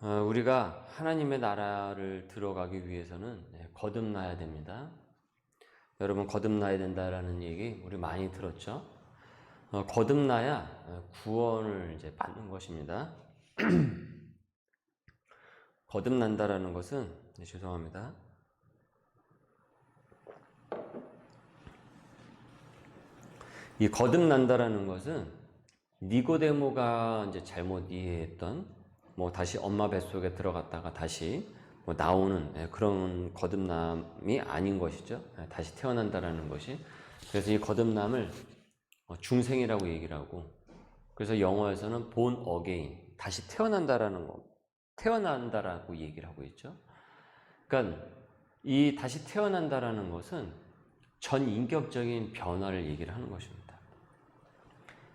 어, 우리가 하나님의 나라를 들어가기 위해서는 네, 거듭나야 됩니다. 여러분 거듭나야 된다라는 얘기 우리 많이 들었죠? 어, 거듭나야 어, 구원을 이제 받는 것입니다. 거듭난다라는 것은 네, 죄송합니다. 이 거듭난다라는 것은 니고데모가 이제 잘못 이해했던 뭐 다시 엄마 뱃속에 들어갔다가 다시 뭐 나오는 예, 그런 거듭남이 아닌 것이죠. 예, 다시 태어난다라는 것이. 그래서 이 거듭남을 어, 중생이라고 얘기를 하고 그래서 영어에서는 born again 다시 태어난다라는 거 태어난다라고 얘기를 하고 있죠. 그러니까 이 다시 태어난다라는 것은 전 인격적인 변화를 얘기를 하는 것입니다.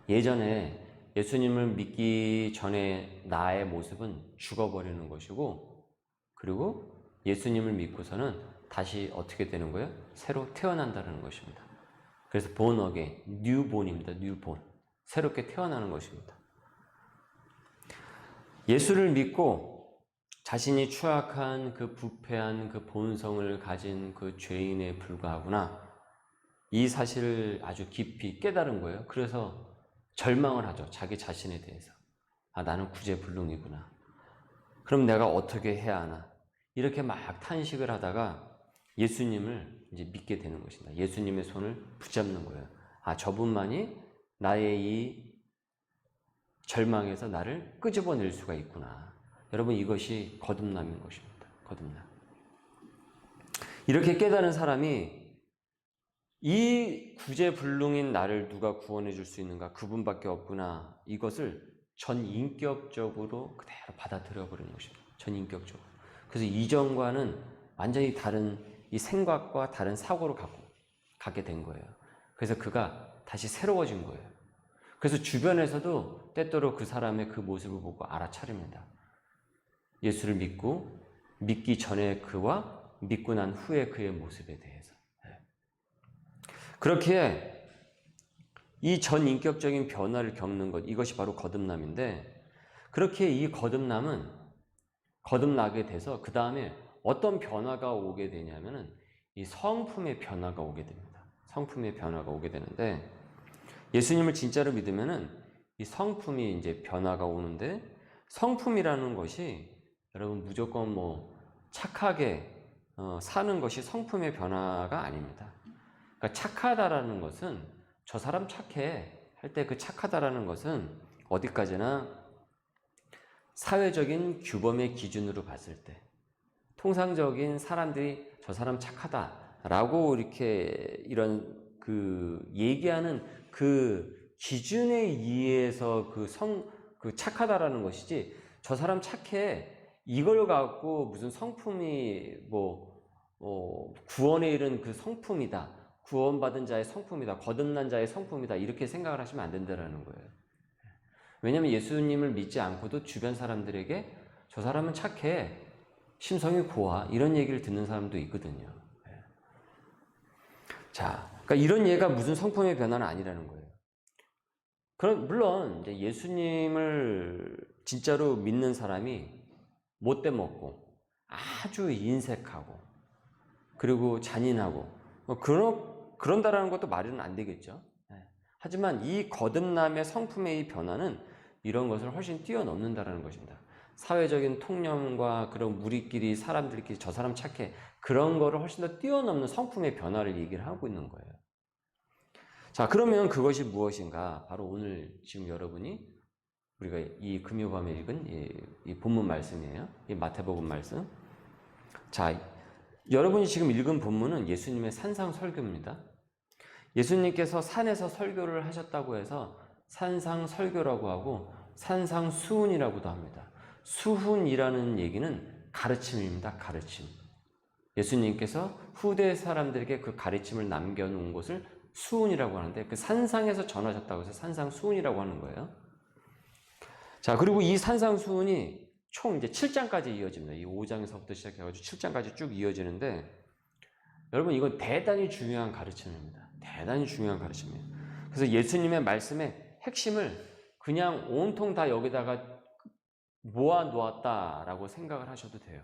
예전에 예수님을 믿기 전에 나의 모습은 죽어버리는 것이고, 그리고 예수님을 믿고서는 다시 어떻게 되는 거예요? 새로 태어난다는 것입니다. 그래서 본어게 뉴본입니다. 뉴본. 새롭게 태어나는 것입니다. 예수를 믿고 자신이 추악한 그 부패한 그 본성을 가진 그 죄인에 불과하구나. 이 사실을 아주 깊이 깨달은 거예요. 그래서 절망을 하죠. 자기 자신에 대해서. 아, 나는 구제불능이구나. 그럼 내가 어떻게 해야 하나? 이렇게 막 탄식을 하다가 예수님을 이제 믿게 되는 것입니다. 예수님의 손을 붙잡는 거예요. 아, 저분만이 나의 이 절망에서 나를 끄집어낼 수가 있구나. 여러분, 이것이 거듭남인 것입니다. 거듭남. 이렇게 깨달은 사람이 이 구제불능인 나를 누가 구원해 줄 수 있는가? 그분밖에 없구나. 이것을 전인격적으로 그대로 받아들여 버리는 것입니다. 전인격적으로. 그래서 이전과는 완전히 다른 이 생각과 다른 사고를 갖고 갖게 된 거예요. 그래서 그가 다시 새로워진 거예요. 그래서 주변에서도 때때로 그 사람의 그 모습을 보고 알아차립니다. 예수를 믿고 믿기 전에 그와 믿고 난 후에 그의 모습에 대해서. 그렇게 이전 인격적인 변화를 겪는 것, 이것이 바로 거듭남인데, 그렇게 이 거듭남은 거듭나게 돼서 그 다음에 어떤 변화가 오게 되냐면은 이 성품의 변화가 오게 됩니다. 성품의 변화가 오게 되는데, 예수님을 진짜로 믿으면은 이 성품이 이제 변화가 오는데, 성품이라는 것이 여러분 무조건 뭐 착하게 어, 사는 것이 성품의 변화가 아닙니다. 그러니까 착하다라는 것은 저 사람 착해 할 때 그 착하다라는 것은 어디까지나 사회적인 규범의 기준으로 봤을 때 통상적인 사람들이 저 사람 착하다라고 이렇게 이런 그 얘기하는 그 기준에 의해서 그 성, 그 착하다라는 것이지 저 사람 착해 이걸 갖고 무슨 성품이 뭐, 어, 구원에 이른 그 성품이다. 구원받은 자의 성품이다. 거듭난 자의 성품이다. 이렇게 생각을 하시면 안 된다는 거예요. 왜냐하면 예수님을 믿지 않고도 주변 사람들에게 저 사람은 착해. 심성이 고와. 이런 얘기를 듣는 사람도 있거든요. 자, 그러니까 이런 얘가 무슨 성품의 변화는 아니라는 거예요. 그럼, 물론, 예수님을 진짜로 믿는 사람이 못돼 먹고 아주 인색하고 그리고 잔인하고 뭐 그런 그런다라는 것도 말은 안 되겠죠. 네. 하지만 이 거듭남의 성품의 이 변화는 이런 것을 훨씬 뛰어넘는다라는 것입니다. 사회적인 통념과 그런 우리끼리 사람들끼리 저 사람 착해 그런 거를 훨씬 더 뛰어넘는 성품의 변화를 얘기를 하고 있는 거예요. 자, 그러면 그것이 무엇인가? 바로 오늘 지금 여러분이 우리가 이 금요밤에 읽은 이, 이 본문 말씀이에요. 이 마태복음 말씀. 자, 여러분이 지금 읽은 본문은 예수님의 산상 설교입니다. 예수님께서 산에서 설교를 하셨다고 해서 산상 설교라고 하고 산상 수훈이라고도 합니다. 수훈이라는 얘기는 가르침입니다. 가르침. 예수님께서 후대 사람들에게 그 가르침을 남겨놓은 것을 수훈이라고 하는데 그 산상에서 전하셨다고 해서 산상 수훈이라고 하는 거예요. 자, 그리고 이 산상 수훈이 총 이제 7장까지 이어집니다. 이 5장에서부터 시작해가지고 7장까지 쭉 이어지는데 여러분 이건 대단히 중요한 가르침입니다. 대단히 중요한 가르침이에요. 그래서 예수님의 말씀의 핵심을 그냥 온통 다 여기다가 모아 놓았다라고 생각을 하셔도 돼요.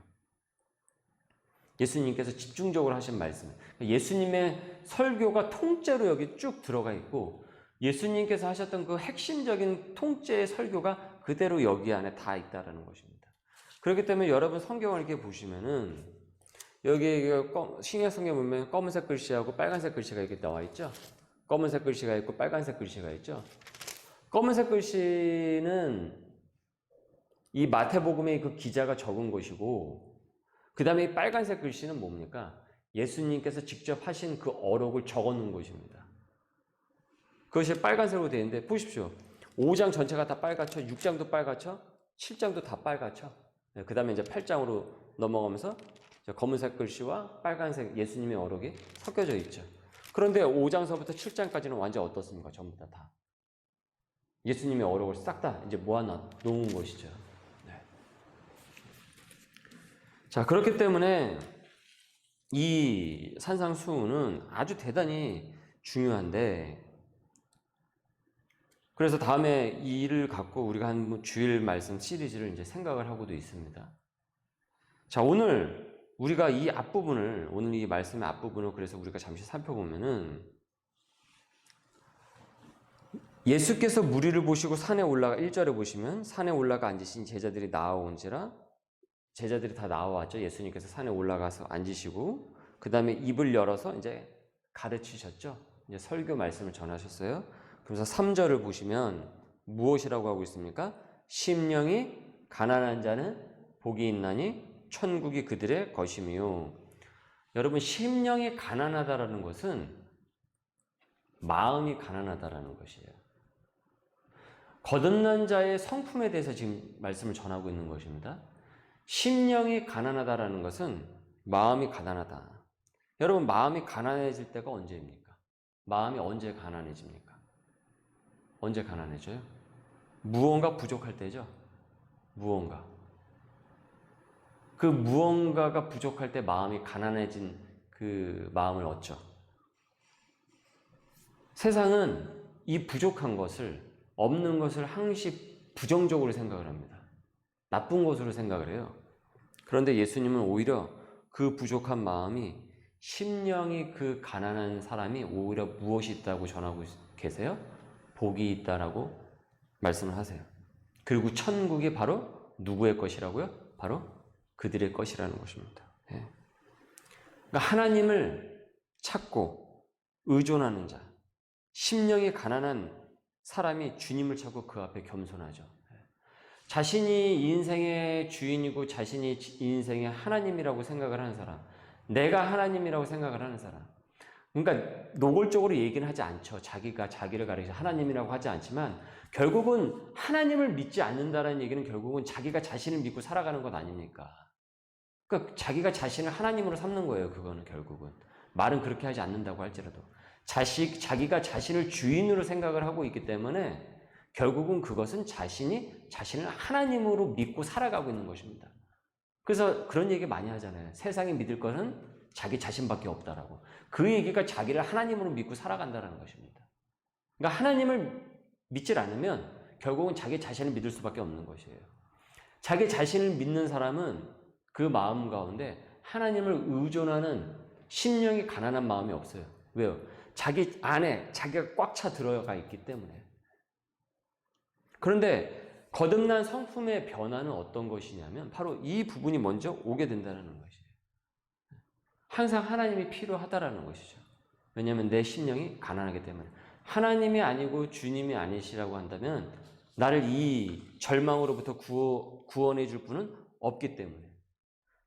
예수님께서 집중적으로 하신 말씀. 예수님의 설교가 통째로 여기 쭉 들어가 있고 예수님께서 하셨던 그 핵심적인 통째의 설교가 그대로 여기 안에 다 있다라는 것입니다. 그렇기 때문에 여러분 성경을 이렇게 보시면은 여기 신약 성경 보면 검은색 글씨하고 빨간색 글씨가 이렇게 나와 있죠. 검은색 글씨가 있고 빨간색 글씨가 있죠. 검은색 글씨는 이 마태복음의 그 기자가 적은 것이고 그 다음에 이 빨간색 글씨는 뭡니까? 예수님께서 직접 하신 그 어록을 적어 놓은 것입니다. 그것이 빨간색으로 되어 있는데 보십시오. 5장 전체가 다 빨갛죠. 6장도 빨갛죠. 7장도 다 빨갛죠. 그 다음에 이제 8장으로 넘어가면서 검은색 글씨와 빨간색 예수님의 어록이 섞여져 있죠. 그런데 5장서부터 7장까지는 완전 어떻습니까? 전부 다 다. 예수님의 어록을 싹 다 이제 모아놓은 것이죠. 네. 자, 그렇기 때문에 이 산상수훈은 아주 대단히 중요한데, 그래서 다음에 이 일을 갖고 우리가 한 주일 말씀 시리즈를 이제 생각을 하고도 있습니다. 자, 오늘 우리가 이 앞부분을, 오늘 이 말씀의 앞부분을 그래서 우리가 잠시 살펴보면은 예수께서 무리를 보시고 산에 올라가 1절에 보시면 산에 올라가 앉으신 제자들이 나아온지라 제자들이 다 나와왔죠. 예수님께서 산에 올라가서 앉으시고 그 다음에 입을 열어서 이제 가르치셨죠. 이제 설교 말씀을 전하셨어요. 그래서 3절을 보시면 무엇이라고 하고 있습니까? 심령이 가난한 자는 복이 있나니 천국이 그들의 것이며 여러분 심령이 가난하다라는 것은 마음이 가난하다라는 것이에요. 거듭난 자의 성품에 대해서 지금 말씀을 전하고 있는 것입니다. 심령이 가난하다라는 것은 마음이 가난하다. 여러분 마음이 가난해질 때가 언제입니까? 마음이 언제 가난해집니까? 언제 가난해져요? 무언가 부족할 때죠. 무언가. 그 무언가가 부족할 때 마음이 가난해진 그 마음을 얻죠. 세상은 이 부족한 것을 없는 것을 항시 부정적으로 생각을 합니다. 나쁜 것으로 생각을 해요. 그런데 예수님은 오히려 그 부족한 마음이 심령이 그 가난한 사람이 오히려 무엇이 있다고 전하고 계세요? 복이 있다라고 말씀을 하세요. 그리고 천국이 바로 누구의 것이라고요? 바로 그들의 것이라는 것입니다. 예. 그러니까 하나님을 찾고 의존하는 자, 심령이 가난한 사람이 주님을 찾고 그 앞에 겸손하죠. 자신이 인생의 주인이고 자신이 인생의 하나님이라고 생각을 하는 사람, 내가 하나님이라고 생각을 하는 사람. 그러니까 노골적으로 얘기는 하지 않죠. 자기가 자기를 가리켜 하나님이라고 하지 않지만 결국은 하나님을 믿지 않는다라는 얘기는 결국은 자기가 자신을 믿고 살아가는 것 아닙니까? 그러니까 자기가 자신을 하나님으로 삼는 거예요. 그거는 결국은 말은 그렇게 하지 않는다고 할지라도 자식 자기가 자신을 주인으로 생각을 하고 있기 때문에 결국은 그것은 자신이 자신을 하나님으로 믿고 살아가고 있는 것입니다. 그래서 그런 얘기 많이 하잖아요. 세상이 믿을 것은 자기 자신밖에 없다라고. 그 얘기가 자기를 하나님으로 믿고 살아간다는 것입니다. 그러니까 하나님을 믿질 않으면 결국은 자기 자신을 믿을 수밖에 없는 것이에요. 자기 자신을 믿는 사람은 그 마음 가운데 하나님을 의존하는 심령이 가난한 마음이 없어요. 왜요? 자기 안에 자기가 꽉 차 들어가 있기 때문에. 그런데 거듭난 성품의 변화는 어떤 것이냐면 바로 이 부분이 먼저 오게 된다는 것이에요. 항상 하나님이 필요하다라는 것이죠. 왜냐하면 내 심령이 가난하기 때문에 하나님이 아니고 주님이 아니시라고 한다면 나를 이 절망으로부터 구원해 줄 분은 없기 때문에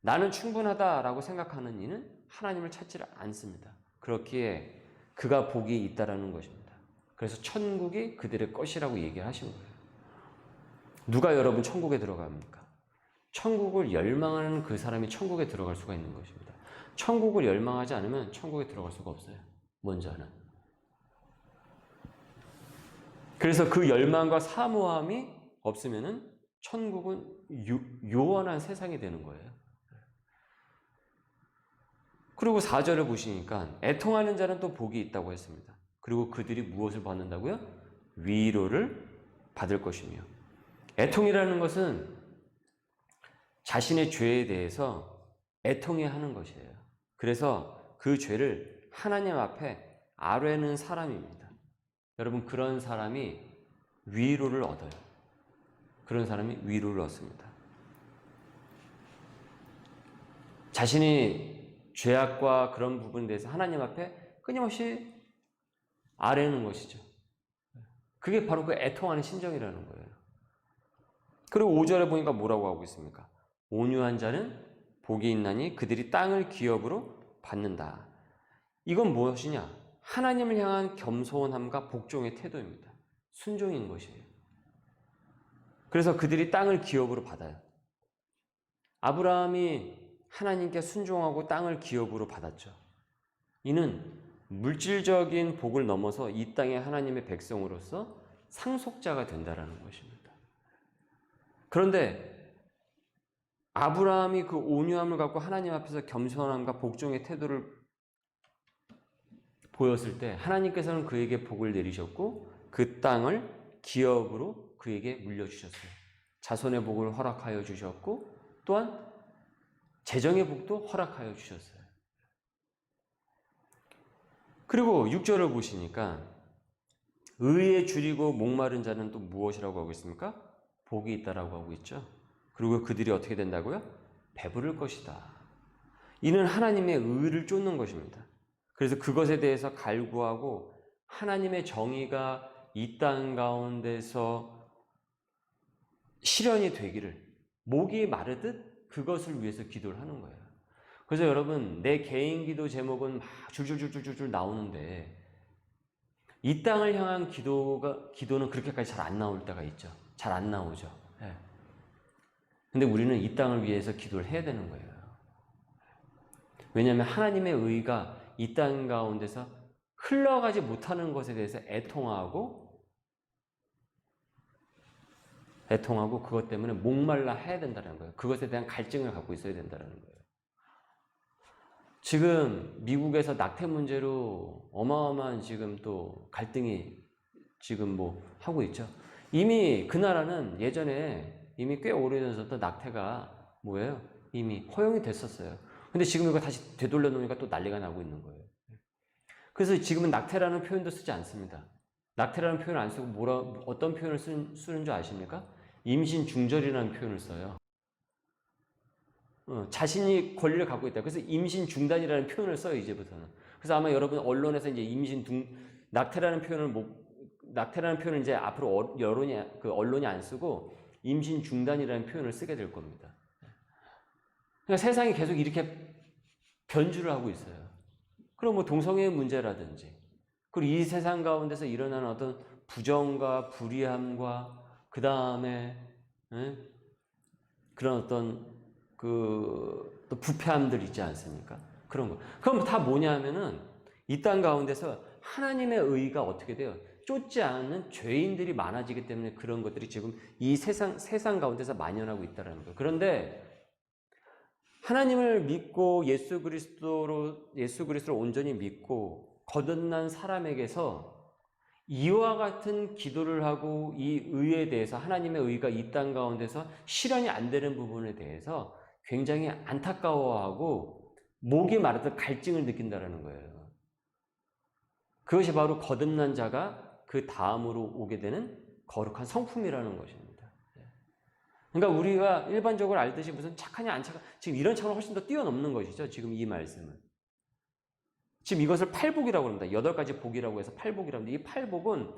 나는 충분하다라고 생각하는 이는 하나님을 찾지를 않습니다. 그렇기에 그가 복이 있다라는 것입니다. 그래서 천국이 그들의 것이라고 얘기하신 거예요. 누가 여러분 천국에 들어갑니까? 천국을 열망하는 그 사람이 천국에 들어갈 수가 있는 것입니다. 천국을 열망하지 않으면 천국에 들어갈 수가 없어요. 먼저 하는. 그래서 그 열망과 사모함이 없으면은 천국은 요, 요원한 세상이 되는 거예요. 그리고 4절을 보시니까 애통하는 자는 또 복이 있다고 했습니다. 그리고 그들이 무엇을 받는다고요? 위로를 받을 것이며 애통이라는 것은 자신의 죄에 대해서 애통해 하는 것이에요. 그래서 그 죄를 하나님 앞에 아뢰는 사람입니다. 여러분, 그런 사람이 위로를 얻어요. 그런 사람이 위로를 얻습니다. 자신이 죄악과 그런 부분에 대해서 하나님 앞에 끊임없이 아뢰는 것이죠. 그게 바로 그 애통하는 심정이라는 거예요. 그리고 5절에 보니까 뭐라고 하고 있습니까? 온유한 자는 복이 있나니 그들이 땅을 기업으로 받는다. 이건 무엇이냐? 하나님을 향한 겸손함과 복종의 태도입니다. 순종인 것이에요. 그래서 그들이 땅을 기업으로 받아요. 아브라함이 하나님께 순종하고 땅을 기업으로 받았죠. 이는 물질적인 복을 넘어서 이 땅의 하나님의 백성으로서 상속자가 된다라는 것입니다. 그런데 아브라함이 그 온유함을 갖고 하나님 앞에서 겸손함과 복종의 태도를 보였을 때 하나님께서는 그에게 복을 내리셨고 그 땅을 기업으로 그에게 물려주셨어요. 자손의 복을 허락하여 주셨고 또한 재정의 복도 허락하여 주셨어요. 그리고 6절을 보시니까 의에 줄이고 목마른 자는 또 무엇이라고 하고 있습니까? 복이 있다라고 하고 있죠. 그리고 그들이 어떻게 된다고요? 배부를 것이다. 이는 하나님의 의를 쫓는 것입니다. 그래서 그것에 대해서 갈구하고 하나님의 정의가 이 땅 가운데서 실현이 되기를 목이 마르듯 그것을 위해서 기도를 하는 거예요. 그래서 여러분 내 개인 기도 제목은 막 줄줄줄줄줄 나오는데 이 땅을 향한 기도가 기도는 그렇게까지 잘 안 나올 때가 있죠. 잘 안 나오죠. 예. 근데 우리는 이 땅을 위해서 기도를 해야 되는 거예요. 왜냐하면 하나님의 의가 이 땅 가운데서 흘러가지 못하는 것에 대해서 애통하고 애통하고 그것 때문에 목말라 해야 된다는 거예요. 그것에 대한 갈증을 갖고 있어야 된다는 거예요. 지금 미국에서 낙태 문제로 어마어마한 지금 또 갈등이 지금 뭐 하고 있죠. 이미 그 나라는 예전에 이미 꽤 오래전부터 낙태가 뭐예요? 이미 허용이 됐었어요. 근데 지금 이거 다시 되돌려 놓으니까 또 난리가 나고 있는 거예요. 그래서 지금은 낙태라는 표현도 쓰지 않습니다. 낙태라는 표현을 안 쓰고 뭐라 어떤 표현을 쓰는, 쓰는 줄 아십니까? 임신 중절이라는 표현을 써요. 어, 자신이 권리를 갖고 있다. 그래서 임신 중단이라는 표현을 써요 이제부터는. 그래서 아마 여러분 언론에서 이제 임신 중 낙태라는 표현을 못 낙태라는 표현을 이제 앞으로 어, 여론이 그 언론이 안 쓰고 임신 중단이라는 표현을 쓰게 될 겁니다. 그러니까 세상이 계속 이렇게 변주를 하고 있어요. 그럼 뭐 동성애 문제라든지 그리고 이 세상 가운데서 일어나는 어떤 부정과 불의함과 그 다음에 그런 어떤 그 또 부패함들 있지 않습니까? 그런 거. 그럼 다 뭐냐면은 이 땅 가운데서 하나님의 의가 어떻게 돼요? 쫓지 않는 죄인들이 많아지기 때문에 그런 것들이 지금 이 세상 세상 가운데서 만연하고 있다라는 거예요. 그런데 하나님을 믿고 예수 그리스도로 예수 그리스도를 온전히 믿고 거듭난 사람에게서 이와 같은 기도를 하고 이 의에 대해서 하나님의 의가 이 땅 가운데서 실현이 안 되는 부분에 대해서 굉장히 안타까워하고 목이 마르듯 갈증을 느낀다라는 거예요. 그것이 바로 거듭난 자가 그 다음으로 오게 되는 거룩한 성품이라는 것입니다. 그러니까 우리가 일반적으로 알듯이 무슨 착하냐 안 착하 지금 이런 차원 훨씬 더 뛰어넘는 것이죠. 지금 이 말씀은. 지금 이것을 팔복이라고 합니다. 여덟 가지 복이라고 해서 팔복이라고 합니다. 이 팔복은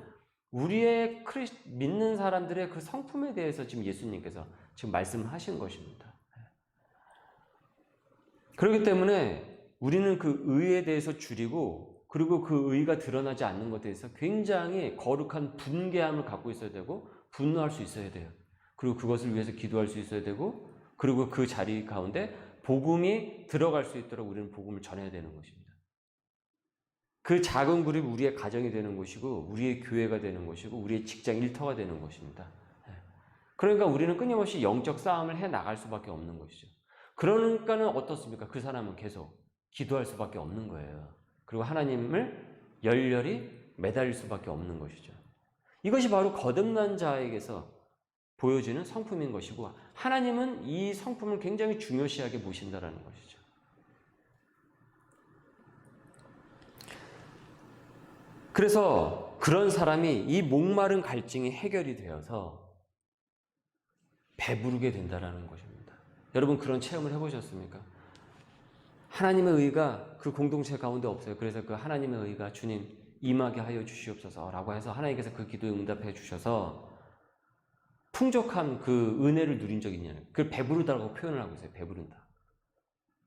우리의 크리스, 믿는 사람들의 그 성품에 대해서 지금 예수님께서 지금 말씀하신 것입니다. 그렇기 때문에 우리는 그 의에 대해서 줄이고 그리고 그 의가 드러나지 않는 것에 대해서 굉장히 거룩한 분개함을 갖고 있어야 되고 분노할 수 있어야 돼요. 그리고 그것을 위해서 기도할 수 있어야 되고 그리고 그 자리 가운데 복음이 들어갈 수 있도록 우리는 복음을 전해야 되는 것입니다. 그 작은 그룹이 우리의 가정이 되는 것이고 우리의 교회가 되는 것이고 우리의 직장 일터가 되는 것입니다. 그러니까 우리는 끊임없이 영적 싸움을 해 나갈 수밖에 없는 것이죠. 그러니까는 어떻습니까? 그 사람은 계속 기도할 수밖에 없는 거예요. 그리고 하나님을 열렬히 매달릴 수밖에 없는 것이죠. 이것이 바로 거듭난 자에게서 보여지는 성품인 것이고 하나님은 이 성품을 굉장히 중요시하게 보신다라는 것이죠. 그래서 그런 사람이 이 목마른 갈증이 해결이 되어서 배부르게 된다라는 것입니다. 여러분 그런 체험을 해보셨습니까? 하나님의 의가 그 공동체 가운데 없어요. 그래서 그 하나님의 의가 주님 임하게 하여 주시옵소서라고 해서 하나님께서 그 기도에 응답해 주셔서 풍족한 그 은혜를 누린 적이 있냐는 그걸 배부르다고 표현을 하고 있어요. 배부른다.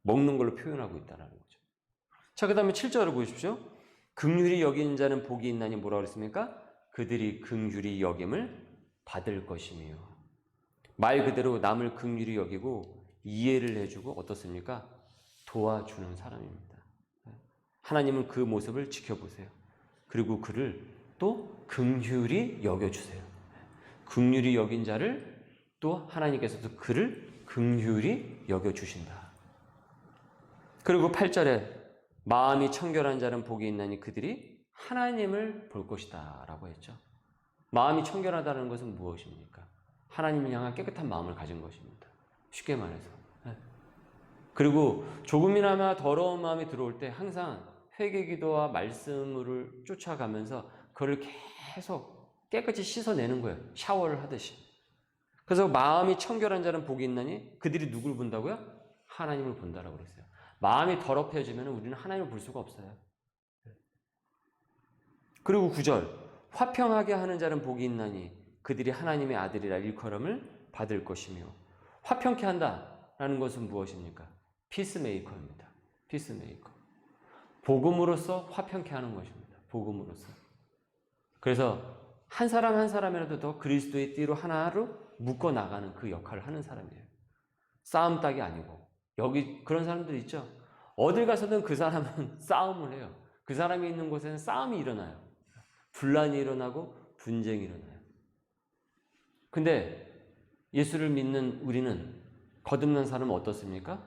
먹는 걸로 표현하고 있다는 거죠. 자, 그 다음에 7절을 보십시오. 긍휼히 여기는 자는 복이 있나니 뭐라고 그랬습니까? 그들이 긍휼히 여김을 받을 것이며 말 그대로 남을 긍휼히 여기고 이해를 해주고 어떻습니까? 도와주는 사람입니다. 하나님은 그 모습을 지켜보세요. 그리고 그를 또 긍휼히 여겨주세요. 긍휼히 여긴 자를 또 하나님께서도 그를 긍휼히 여겨주신다. 그리고 8절에 마음이 청결한 자는 복이 있나니 그들이 하나님을 볼 것이다 라고 했죠. 마음이 청결하다는 것은 무엇입니까? 하나님을 향한 깨끗한 마음을 가진 것입니다. 쉽게 말해서. 네. 그리고 조금이나마 더러운 마음이 들어올 때 항상 회개 기도와 말씀을 쫓아가면서 그를 계속 깨끗이 씻어내는 거예요. 샤워를 하듯이. 그래서 마음이 청결한 자는 복이 있나니 그들이 누굴 본다고요? 하나님을 본다라고 그랬어요. 마음이 더럽혀지면 우리는 하나님을 볼 수가 없어요. 그리고 9절 화평하게 하는 자는 복이 있나니 그들이 하나님의 아들이라 일컬음을 받을 것이며 화평케 한다라는 것은 무엇입니까? 피스메이커입니다. 피스메이커. 복음으로서 화평케 하는 것입니다. 복음으로서. 그래서 한 사람 한 사람이라도 더 그리스도의 띠로 하나로 묶어 나가는 그 역할을 하는 사람이에요. 싸움 딱이 아니고 여기 그런 사람들 있죠. 어딜 가서든 그 사람은 싸움을 해요. 그 사람이 있는 곳에는 싸움이 일어나요. 분란이 일어나고 분쟁이 일어나요. 근데 예수를 믿는 우리는 거듭난 사람은 어떻습니까?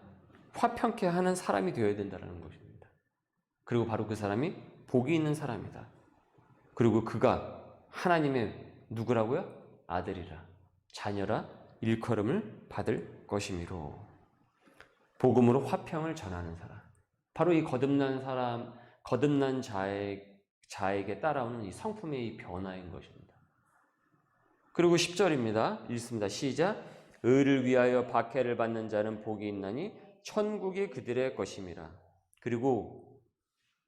화평케 하는 사람이 되어야 된다는 것입니다. 그리고 바로 그 사람이 복이 있는 사람이다. 그리고 그가 하나님의 누구라고요? 아들이라, 자녀라, 일컬음을 받을 것이미로. 복음으로 화평을 전하는 사람. 바로 이 거듭난 사람, 거듭난 자의, 자에게 따라오는 이 성품의 이 변화인 것입니다. 그리고 10절입니다. 읽습니다. 시작. 의를 위하여 박해를 받는 자는 복이 있나니 천국이 그들의 것임이라. 그리고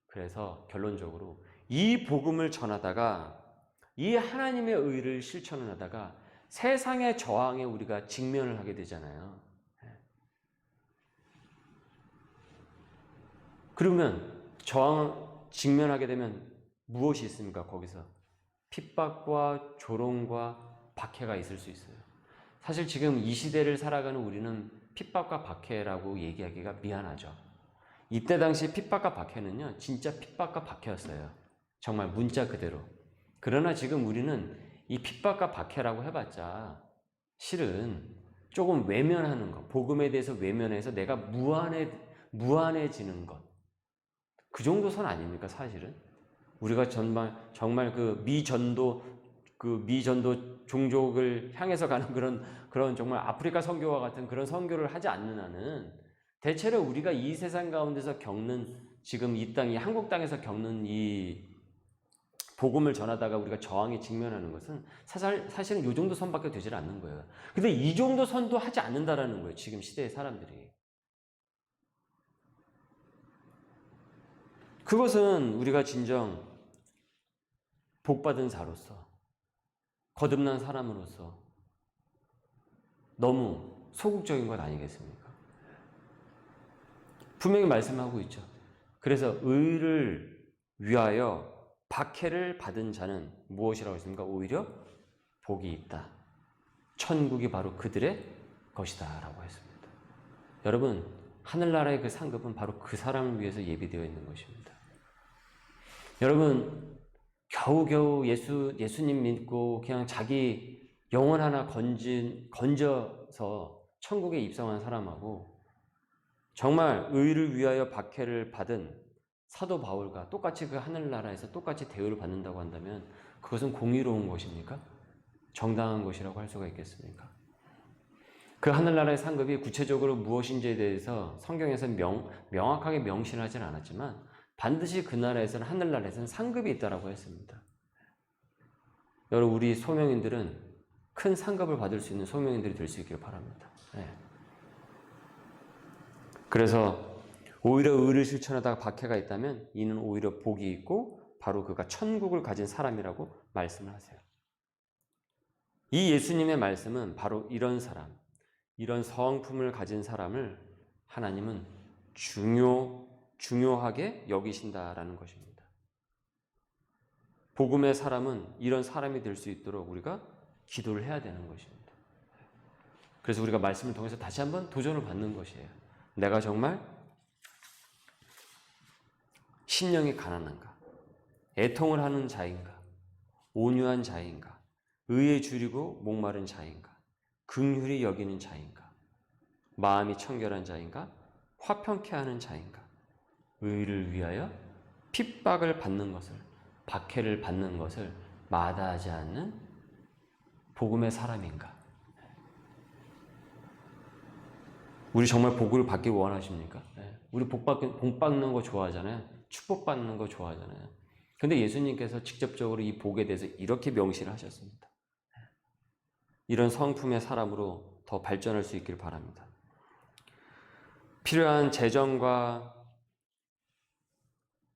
그래서 결론적으로 이 복음을 전하다가 이 하나님의 의를 실천을 하다가 세상의 저항에 우리가 직면을 하게 되잖아요. 그러면 저항 직면하게 되면 무엇이 있습니까? 거기서 핍박과 조롱과 박해가 있을 수 있어요. 사실 지금 이 시대를 살아가는 우리는 핍박과 박해라고 얘기하기가 미안하죠. 이때 당시 핍박과 박해는요, 진짜 핍박과 박해였어요. 정말 문자 그대로. 그러나 지금 우리는 이 핍박과 박해라고 해봤자 실은 조금 외면하는 것, 복음에 대해서 외면해서 내가 무한해, 무한해지는 것. 그 정도 선 아닙니까, 사실은? 우리가 정말, 정말 그 미전도, 그 미전도 종족을 향해서 가는 그런, 그런 정말 아프리카 선교와 같은 그런 선교를 하지 않는 한은 대체로 우리가 이 세상 가운데서 겪는 지금 이 땅, 이 한국 땅에서 겪는 이 복음을 전하다가 우리가 저항에 직면하는 것은 사실, 사실은 이 정도 선밖에 되질 않는 거예요. 근데 이 정도 선도 하지 않는다라는 거예요. 지금 시대의 사람들이. 그것은 우리가 진정 복받은 자로서, 거듭난 사람으로서 너무 소극적인 것 아니겠습니까? 분명히 말씀하고 있죠. 그래서 의를 위하여 박해를 받은 자는 무엇이라고 했습니까? 오히려 복이 있다. 천국이 바로 그들의 것이다. 라고 했습니다. 여러분, 하늘나라의 그 상급은 바로 그 사람을 위해서 예비되어 있는 것입니다. 여러분, 겨우겨우 예수, 예수님 믿고 그냥 자기 영혼 하나 건진, 건져서 천국에 입성한 사람하고 정말 의를 위하여 박해를 받은 사도 바울과 똑같이 그 하늘나라에서 똑같이 대우를 받는다고 한다면 그것은 공의로운 것입니까? 정당한 것이라고 할 수가 있겠습니까? 그 하늘나라의 상급이 구체적으로 무엇인지에 대해서 성경에서 명, 명확하게 명시하지는 않았지만 반드시 그 나라에서는 하늘나라에서는 상급이 있다라고 했습니다. 여러분 우리 소명인들은 큰 상급을 받을 수 있는 소명인들이 될 수 있기를 바랍니다. 네. 그래서 오히려 의를 실천하다가 박해가 있다면 이는 오히려 복이 있고 바로 그가 천국을 가진 사람이라고 말씀을 하세요. 이 예수님의 말씀은 바로 이런 사람, 이런 성품을 가진 사람을 하나님은 중요, 중요하게 여기신다라는 것입니다. 복음의 사람은 이런 사람이 될 수 있도록 우리가 기도를 해야 되는 것입니다. 그래서 우리가 말씀을 통해서 다시 한번 도전을 받는 것이에요. 내가 정말 심령이 가난한가? 애통을 하는 자인가? 온유한 자인가? 의에 줄이고 목마른 자인가? 긍휼히 여기는 자인가? 마음이 청결한 자인가? 화평케 하는 자인가? 의를 위하여 핍박을 받는 것을, 박해를 받는 것을 마다하지 않는 복음의 사람인가? 우리 정말 복을 받기 원하십니까? 네. 우리 복, 받는 거 좋아하잖아요. 축복 받는 거 좋아하잖아요. 근데 예수님께서 직접적으로 이 복에 대해서 이렇게 명시를 하셨습니다. 이런 성품의 사람으로 더 발전할 수 있길 바랍니다. 필요한 재정과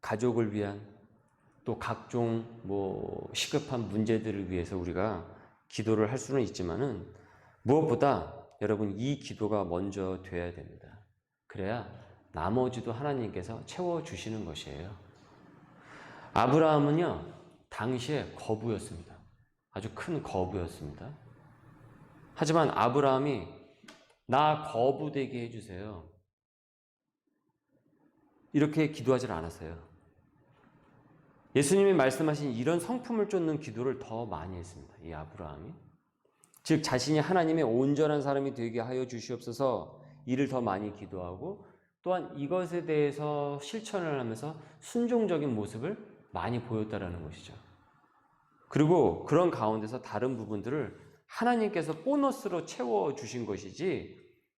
가족을 위한 또 각종 뭐 시급한 문제들을 위해서 우리가 기도를 할 수는 있지만은 무엇보다 여러분 이 기도가 먼저 돼야 됩니다. 그래야 나머지도 하나님께서 채워 주시는 것이에요. 아브라함은요 당시에 거부였습니다. 아주 큰 거부였습니다. 하지만 아브라함이 나 거부되게 해주세요. 이렇게 기도하지 않았어요. 예수님이 말씀하신 이런 성품을 쫓는 기도를 더 많이 했습니다. 이 아브라함이. 즉, 자신이 하나님의 온전한 사람이 되게 하여 주시옵소서 이를 더 많이 기도하고 또한 이것에 대해서 실천을 하면서 순종적인 모습을 많이 보였다라는 것이죠. 그리고 그런 가운데서 다른 부분들을 하나님께서 보너스로 채워 주신 것이지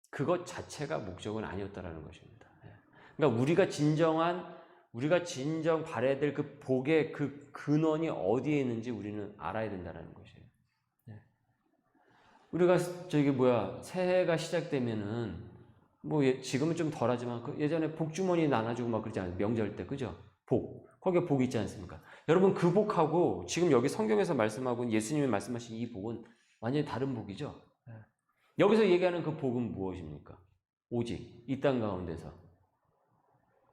그것 자체가 목적은 아니었다라는 것입니다. 예. 그러니까 우리가 진정한 우리가 진정 바라야 될 그 복의 그 근원이 어디에 있는지 우리는 알아야 된다는 것이에요. 네. 우리가 저기 뭐야 새해가 시작되면은 뭐 예, 지금은 좀 덜하지만 그 예전에 복주머니 나눠주고 막 그러지 않아요 명절 때 그죠? 복 거기에 복 있지 않습니까? 여러분 그 복하고 지금 여기 성경에서 말씀하고 예수님이 말씀하신 이 복은 완전히 다른 복이죠. 네. 여기서 얘기하는 그 복은 무엇입니까? 오직 이 땅 가운데서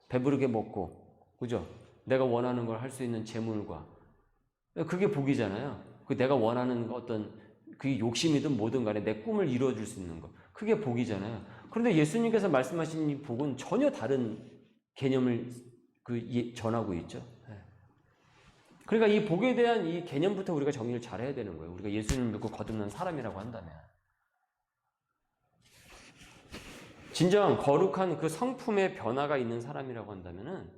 배부르게 먹고 그죠? 내가 원하는 걸 할 수 있는 재물과 그게 복이잖아요. 그 내가 원하는 어떤 그 욕심이든 뭐든 간에 내 꿈을 이루어줄 수 있는 것. 그게 복이잖아요. 그런데 예수님께서 말씀하신 이 복은 전혀 다른 개념을 그 전하고 있죠. 네. 그러니까 이 복에 대한 이 개념부터 우리가 정리를 잘 해야 되는 거예요. 우리가 예수님을 믿고 거듭난 사람이라고 한다면. 진정 거룩한 그 성품의 변화가 있는 사람이라고 한다면은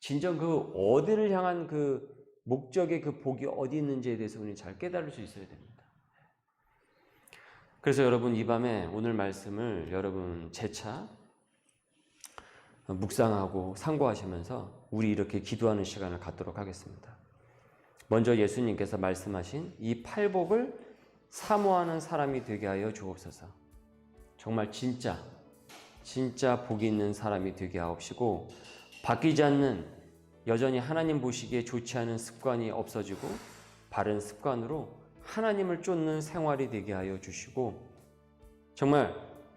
진정 그 어디를 향한 그 목적의 그 복이 어디 있는지에 대해서 우리는 잘 깨달을 수 있어야 됩니다. 그래서 여러분 이 밤에 오늘 말씀을 여러분 재차 묵상하고 상고하시면서 우리 이렇게 기도하는 시간을 갖도록 하겠습니다. 먼저 예수님께서 말씀하신 이 팔복을 사모하는 사람이 되게 하여 주옵소서. 정말 진짜 진짜 복이 있는 사람이 되게 하옵시고 바뀌지 않는 여전히 하나님 보시기에 좋지 않은 습관이 없어지고 바른 습관으로 하나님을 쫓는 생활이 되게 하여 주시고 정말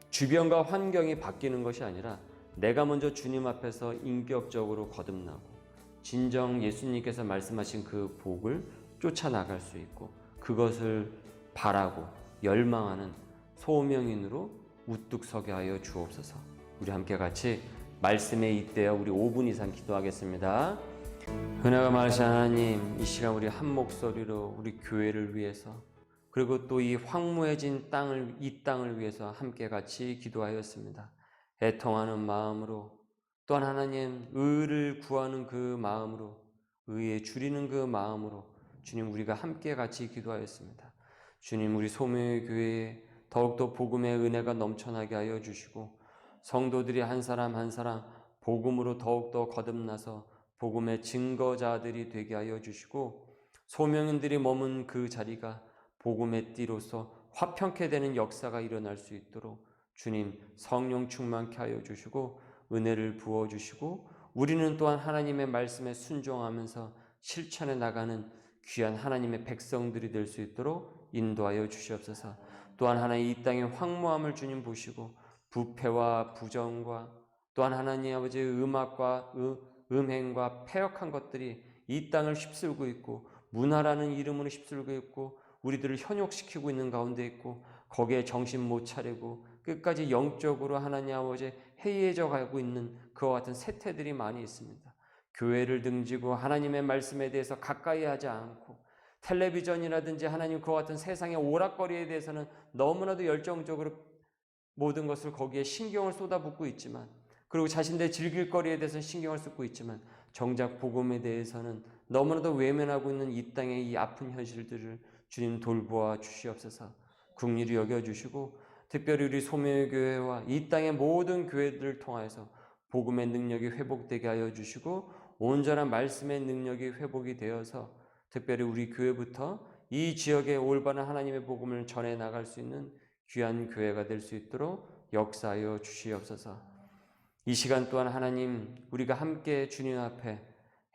주변과 환경이 바뀌는 것이 아니라 내가 먼저 주님 앞에서 인격적으로 거듭나고 진정 예수님께서 말씀하신 그 복을 쫓아나갈 수 있고 그것을 바라고 열망하는 소명인으로 우뚝 서게 하여 주옵소서. 우리 함께 같이 말씀에 잇대어 우리 5분 이상 기도하겠습니다. 은혜가 많으신 하나님, 이 시간 우리 한 목소리로 우리 교회를 위해서 그리고 또 이 황무해진 땅을 이 땅을 위해서 함께 같이 기도하였습니다. 애통하는 마음으로 또한 하나님 의를 구하는 그 마음으로 의에 줄이는 그 마음으로 주님 우리가 함께 같이 기도하였습니다. 주님 우리 소명의 교회에 더욱더 복음의 은혜가 넘쳐나게 하여 주시고 성도들이 한 사람 한 사람 복음으로 더욱더 거듭나서 복음의 증거자들이 되게 하여 주시고 소명인들이 머문 그 자리가 복음의 띠로서 화평케 되는 역사가 일어날 수 있도록 주님 성령 충만케 하여 주시고 은혜를 부어 주시고 우리는 또한 하나님의 말씀에 순종하면서 실천해 나가는 귀한 하나님의 백성들이 될 수 있도록 인도하여 주시옵소서. 또한 하나님 이 땅의 황무함을 주님 보시고 부패와 부정과 또한 하나님 아버지의 음악과 음, 음행과 폐역한 것들이 이 땅을 휩쓸고 있고 문화라는 이름으로 휩쓸고 있고 우리들을 현혹시키고 있는 가운데 있고 거기에 정신 못 차리고 끝까지 영적으로 하나님 아버지 해이해져 가고 있는 그와 같은 세태들이 많이 있습니다. 교회를 등지고 하나님의 말씀에 대해서 가까이 하지 않고 텔레비전이라든지 하나님 그와 같은 세상의 오락거리에 대해서는 너무나도 열정적으로 모든 것을 거기에 신경을 쏟아붓고 있지만 그리고 자신들의 즐길 거리에 대해서는 신경을 쓰고 있지만 정작 복음에 대해서는 너무나도 외면하고 있는 이 땅의 이 아픈 현실들을 주님 돌보아 주시옵소서. 국리를 여겨주시고 특별히 우리 소명교회와 이 땅의 모든 교회들을 통하여서 복음의 능력이 회복되게 하여 주시고 온전한 말씀의 능력이 회복이 되어서 특별히 우리 교회부터 이 지역에 올바른 하나님의 복음을 전해 나갈 수 있는 귀한 교회가 될 수 있도록 역사하여 주시옵소서. 이 시간 또한 하나님 우리가 함께 주님 앞에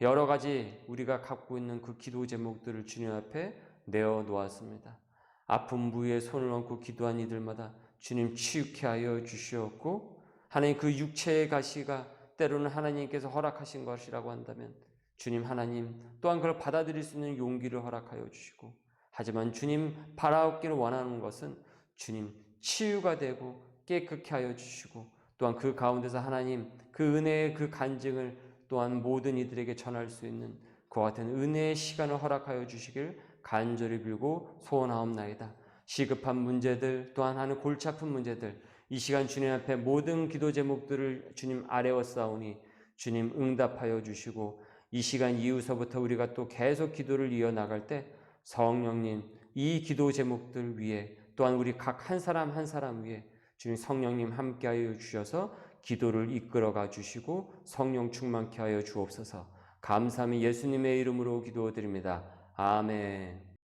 여러 가지 우리가 갖고 있는 그 기도 제목들을 주님 앞에 내어 놓았습니다. 아픈 부위에 손을 얹고 기도한 이들마다 주님 치유케 하여 주시었고 하나님 그 육체의 가시가 때로는 하나님께서 허락하신 것이라고 한다면 주님 하나님 또한 그걸 받아들일 수 있는 용기를 허락하여 주시고 하지만 주님 바라옵기를 원하는 것은 주님 치유가 되고 깨끗게 하여 주시고 또한 그 가운데서 하나님 그 은혜의 그 간증을 또한 모든 이들에게 전할 수 있는 그와 같은 은혜의 시간을 허락하여 주시길 간절히 빌고 소원하옵나이다. 시급한 문제들 또한 하는 골치 아픈 문제들 이 시간 주님 앞에 모든 기도 제목들을 주님 아래워 싸우니 주님 응답하여 주시고 이 시간 이후서부터 우리가 또 계속 기도를 이어 나갈 때 성령님 이 기도 제목들 위에 또한 우리 각 한 사람 한 사람 위에 주님 성령님 함께하여 주셔서 기도를 이끌어가 주시고 성령 충만케 하여 주옵소서. 감사함이 예수님의 이름으로 기도드립니다. 아멘.